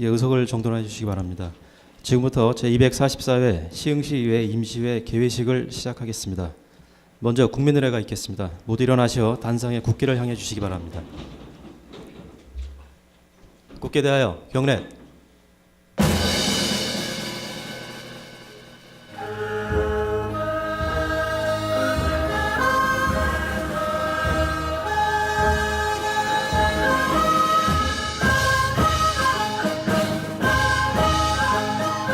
예, 의석을 정돈해 주시기 바랍니다. 지금부터 제244회 시흥시의회 임시회 개회식을 시작하겠습니다. 먼저 국민의례가 있겠습니다. 모두 일어나셔 단상에 국기를 향해 주시기 바랍니다. 국기에 대하여 경례.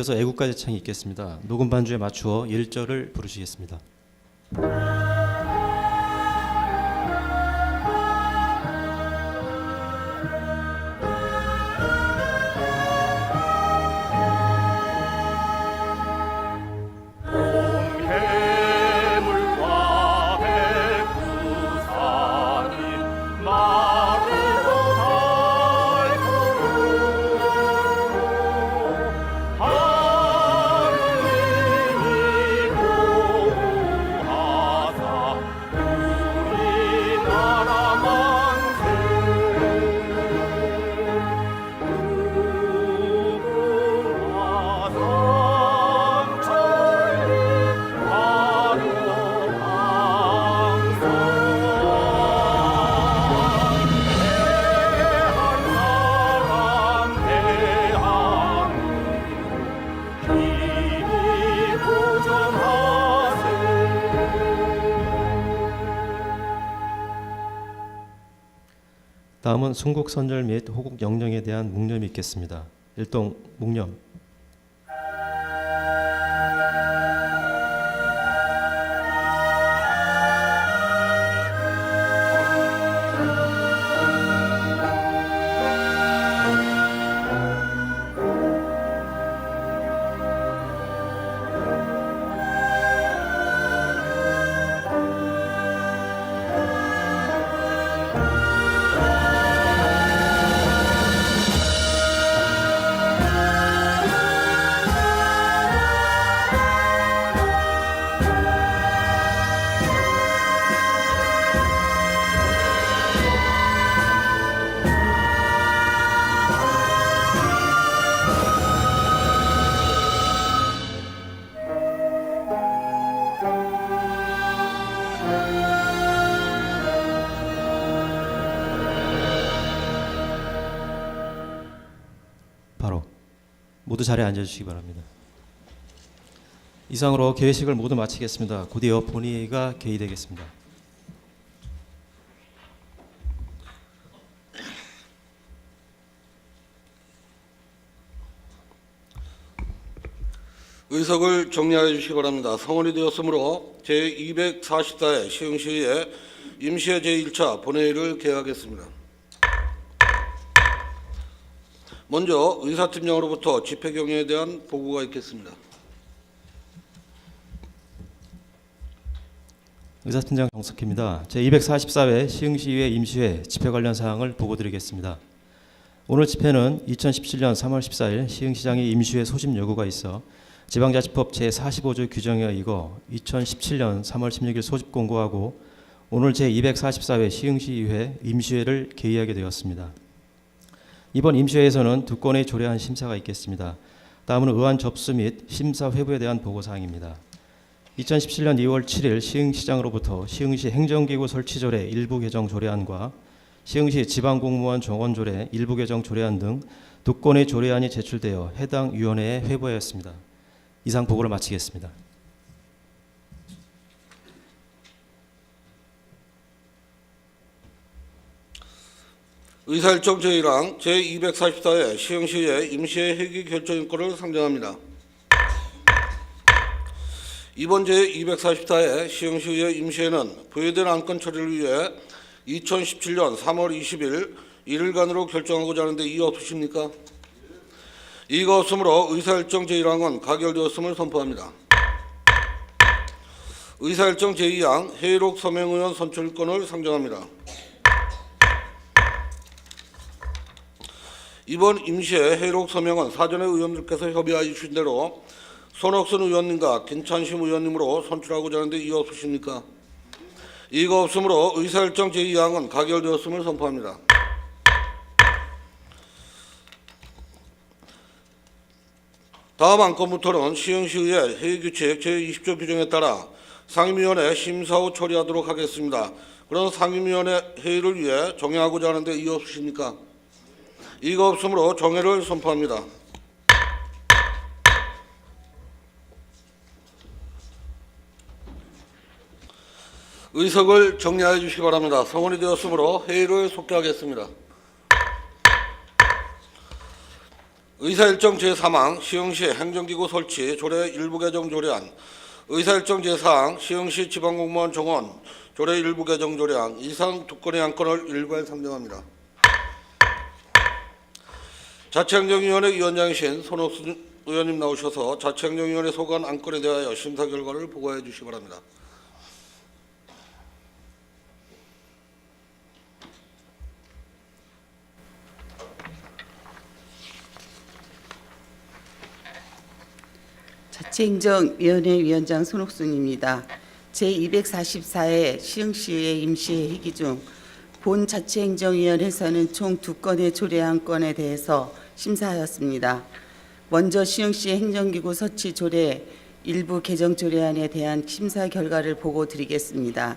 이어서 애국가 제창이 있겠습니다. 녹음 반주에 맞추어 1절을 부르시겠습니다. 다음은 순국 선절 및 호국 영령에 대한 묵념이 있겠습니다. 일동 묵념. 모두 자리에 앉아주시기 바랍니다. 이상으로 개회식을 모두 마치겠습니다. 곧이어 본회의가 개의되겠습니다. 의석을 정리하여 주시기 바랍니다. 성원이 되었으므로 제244회 시흥시의 임시회 제1차 본회의를 개하겠습니다. 먼저 의사팀장으로부터 집회 경위에 대한 보고가 있겠습니다. 의사팀장 정석희입니다. 제244회 시흥시의회 임시회 집회 관련 사항을 보고드리겠습니다. 오늘 집회는 2017년 3월 14일 시흥시장의 임시회 소집 요구가 있어 지방자치법 제45조 규정에 의거 2017년 3월 16일 소집 공고하고 오늘 제244회 시흥시의회 임시회를 개의하게 되었습니다. 이번 임시회에서는 두 건의 조례안 심사가 있겠습니다. 다음은 의안 접수 및 심사 회부에 대한 보고 사항입니다. 2017년 2월 7일 시흥시장으로부터 시흥시 행정기구 설치조례 일부 개정 조례안과 시흥시 지방공무원 정원 조례 일부 개정 조례안 등 두 건의 조례안이 제출되어 해당 위원회에 회부하였습니다. 이상 보고를 마치겠습니다. 의사일정 제1항 제244회 시흥시의 임시회 회기 결정인권을 상정합니다. 이번 제244회 시흥시의 임시회는 부여된 안건 처리를 위해 2017년 3월 20일 1일간으로 결정하고자 하는데 이의 없으십니까? 이가 없으므로 의사일정 제1항은 가결되었음을 선포합니다. 의사일정 제2항 회의록 서명의원 선출권을 상정합니다. 이번 임시회 회의록 서명은 사전에 의원들께서 협의하여 주신 대로 손옥순 의원님과 김찬심 의원님으로 선출하고자 하는데 이의 없으십니까? 이가 없으므로 의사일정 제2항은 가결되었음을 선포합니다. 다음 안건부터는 시흥시의회 회의규칙 제20조 규정에 따라 상임위원회 심사 후 처리하도록 하겠습니다. 그런 상임위원회 회의를 위해 정해하고자 하는데 이의 없으십니까? 이가 없으므로 정회를 선포합니다. 의석을 정리하여 주시기 바랍니다. 성원이 되었으므로 회의를 속개하겠습니다. 의사일정 제3항 시흥시 행정기구 설치 조례 일부 개정 조례안 의사일정 제4항 시흥시 지방공무원 정원 조례 일부 개정 조례안 이상 두 건의 안건을 일괄 상정합니다. 자치행정위원회 위원장이신 손옥순 의원님 나오셔서 자치행정위원회 소관 안건에 대하여 심사 결과를 보고해 주시기 바랍니다. 자치행정위원회 위원장 손옥순입니다. 제244회 시흥시의회 임시회 회기 중 본 자치행정위원회에서는 총두 건의 조례 안 건에 대해서 심사하였습니다. 먼저 시흥시 행정기구 설치 조례 일부 개정 조례안에 대한 심사 결과를 보고 드리겠습니다.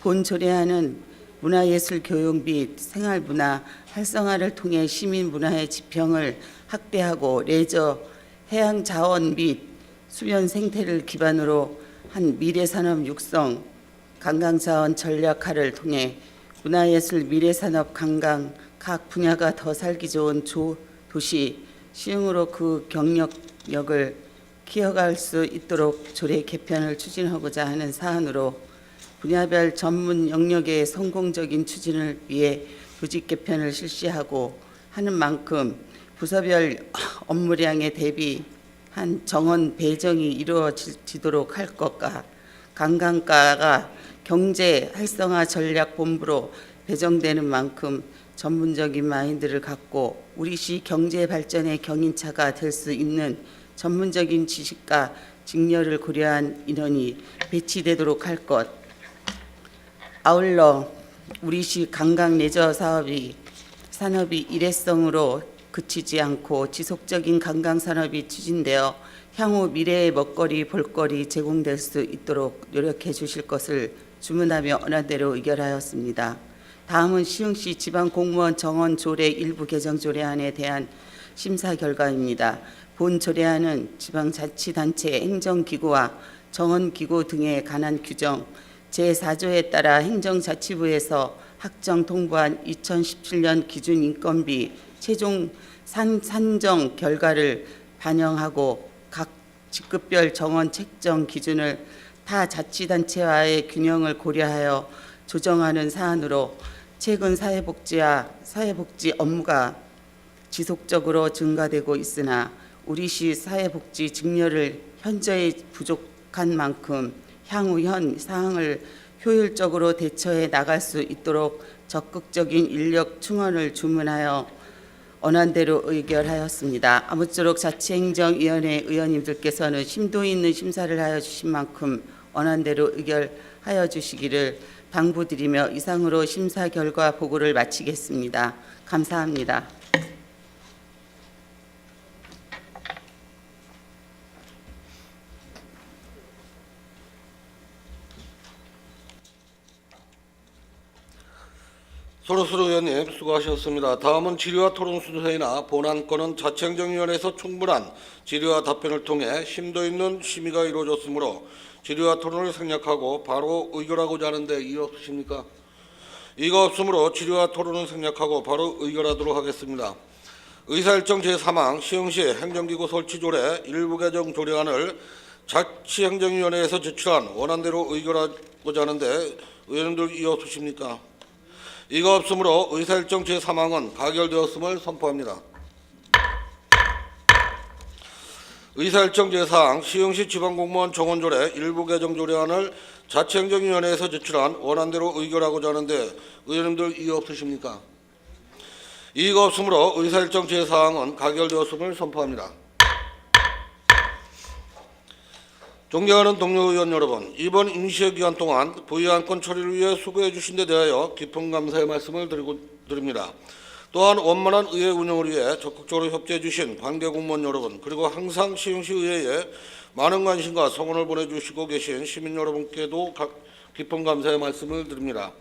본 조례안은 문화예술 교육 및 생활문화 활성화를 통해 시민 문화의 지평을 확대하고 레저, 해양 자원 및 수면 생태를 기반으로 한 미래산업 육성, 관광자원 전략화를 통해 문화예술, 미래산업, 관광 각 분야가 더 살기 좋은 조, 도시 시흥으로 그 경력력을 키워갈 수 있도록 조례 개편을 추진하고자 하는 사안으로 분야별 전문 영역의 성공적인 추진을 위해 조직 개편을 실시하고 하는 만큼 부서별 업무량에 대비한 정원 배정이 이루어지도록 할 것과 관광가가 경제 활성화 전략 본부로 배정되는 만큼 전문적인 마인드를 갖고 우리시 경제 발전의 경인차가 될 수 있는 전문적인 지식과 직렬을 고려한 인원이 배치되도록 할 것. 아울러 우리시 관광 레저 사업이 산업이 일회성으로 그치지 않고 지속적인 관광 산업이 추진되어 향후 미래의 먹거리 볼거리 제공될 수 있도록 노력해 주실 것을 주문하며 언안대로 의결하였습니다. 다음은 시흥시 지방공무원 정원 조례 일부 개정 조례안에 대한 심사 결과입니다. 본 조례안은 지방자치단체 행정기구와 정원기구 등에 관한 규정 제4조에 따라 행정자치부에서 확정 통보한 2017년 기준 인건비 최종 산, 산정 결과를 반영하고 각 직급별 정원 책정 기준을 타 자치단체와의 균형을 고려하여 조정하는 사안으로 최근 사회복지와 사회복지 업무가 지속적으로 증가되고 있으나 우리시 사회복지 직렬을 현저히 부족한 만큼 향후 현 사항을 효율적으로 대처해 나갈 수 있도록 적극적인 인력 충원을 주문하여 언안대로 의결하였습니다. 아무쪼록 자치행정위원회 의원님들께서는 심도 있는 심사를 하여 주신 만큼 언안대로 의결하여 주시기를 당부드리며 이상으로 심사 결과 보고를 마치겠습니다. 감사합니다. 손호수 의원님 수고하셨습니다. 다음은 질의와 토론 순서이나 본안건은 자치행정위원회에서 충분한 질의와 답변을 통해 심도 있는 심의가 이루어졌으므로 질의와 토론을 생략하고 바로 의결하고자 하는데 이의 없으십니까? 이가 없으므로 질의와 토론을 생략하고 바로 의결하도록 하겠습니다. 의사일정 제3항 시흥시 행정기구 설치 조례 일부 개정 조례안을 자치행정위원회에서 제출한 원안대로 의결하고자 하는데 의원님들 이의 없으십니까? 이가 없으므로 의사일정 제3항은 가결되었음을 선포합니다. 의사일정 제사항 시흥시 지방공무원 정원조례 일부 개정 조례안을 자치행정위원회에서 제출한 원안대로 의결하고자 하는데 의원님들 이의 없으십니까? 이의가 없으므로 의사일정 제사항은 가결되었음을 선포합니다. 존경하는 동료 의원 여러분, 이번 임시회 기간 동안 부의안건 처리를 위해 수고해 주신 데 대하여 깊은 감사의 말씀을 드리고 드립니다. 또한 원만한 의회 운영을 위해 적극적으로 협조해 주신 관계 공무원 여러분, 그리고 항상 시흥시 의회에 많은 관심과 성원을 보내주시고 계신 시민 여러분께도 가- 깊은 감사의 말씀을 드립니다.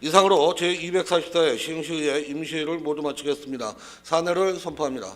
이상으로 제244회 시흥시 의회 임시회를 모두 마치겠습니다. 사내를 선포합니다.